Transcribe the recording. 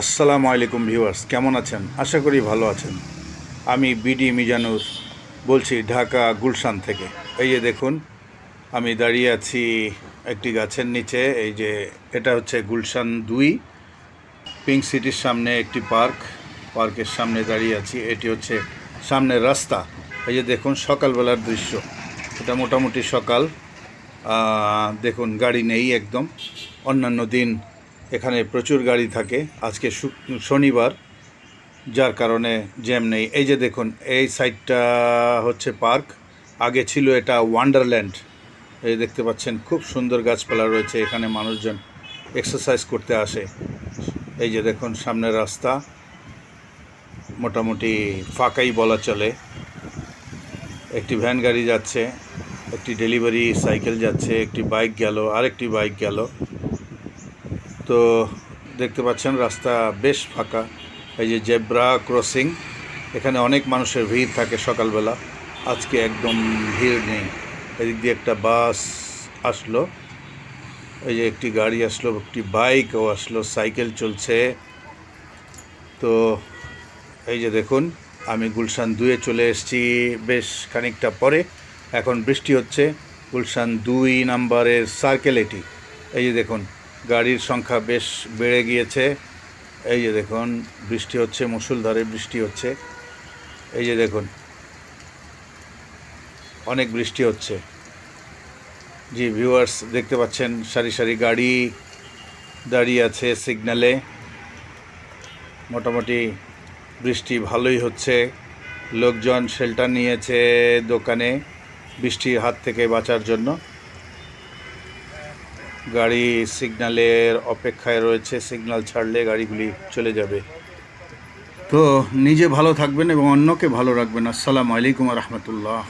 আসসালামু আলাইকুম ভিউয়ার্স, কেমন আছেন? আশা করি ভালো আছেন। আমি বিডি মিজানুর বলছি, ঢাকা গুলশান থেকে। এই যে দেখুন, আমি দাঁড়িয়ে আছি একটি গাছের নিচে। এই যে এটা হচ্ছে গুলশান দুই, পিঙ্ক সিটির সামনে একটি পার্ক। পার্কের সামনে দাঁড়িয়ে আছি, এটি হচ্ছে সামনের রাস্তা। এই যে দেখুন, সকালবেলার দৃশ্য। এটা মোটামুটি সকাল। দেখুন, গাড়ি নেই একদম। অন্যান্য দিন এখানে প্রচুর গাড়ি থাকে। আজকে শনিবার, যার কারণে জ্যাম নেই। এই যে দেখুন, এই সাইডটা হচ্ছে পার্ক। আগে ছিল এটা ওয়ান্ডারল্যান্ড। এই দেখতে পাচ্ছেন, খুব সুন্দর গাছপালা রয়েছে এখানে মানুষজন এক্সারসাইজ করতে আসে। এই যে দেখুন, সামনের রাস্তা। মোটামুটি ফাঁকাই বলা চলে। একটি ভ্যান গাড়ি যাচ্ছে, একটি ডেলিভারি সাইকেল যাচ্ছে, একটি বাইক গেল, আরেকটি বাইক গেল। তো দেখতে পাচ্ছেন রাস্তা বেশ ফাঁকা। এই যে জেব্রা ক্রসিং, এখানে অনেক মানুষের ভিড় থাকে সকালবেলা। আজকে একদম ভিড় নেই। এদিক দিয়ে একটা বাস আসলো। এই যে একটি গাড়ি আসলো, একটি বাইকও আসলো, সাইকেল চলছে। তো এই যে দেখুন, আমি গুলশান দুয়ে চলে এসেছি বেশ খানিকটা পরে। এখন বৃষ্টি হচ্ছে। গুলশান দুই নাম্বারের সার্কেল এটি। এই যে দেখুন গাড়ির সংখ্যা বেশ বেড়ে গিয়েছে। এই যে দেখুন, বৃষ্টি হচ্ছে, মুসুলধারে বৃষ্টি হচ্ছে। এই যে দেখুন, অনেক বৃষ্টি হচ্ছে। জি ভিউয়ার্স দেখতে পাচ্ছেন, সারি সারি গাড়ি দাঁড়িয়ে আছে সিগন্যালে মোটামুটি বৃষ্টি ভালোই হচ্ছে। লোকজন শেল্টার নিয়েছে দোকানে বৃষ্টির হাত থেকে বাঁচার জন্য। গাড়ি সিগনালের অপেক্ষায় রয়েছে সিগনাল ছাড়লে গাড়িগুলি চলে যাবে। তো নিজে ভালো থাকবেন এবং অন্যকে ভালো রাখবেন। আসসালামু আলাইকুম রহমতুল্লাহ।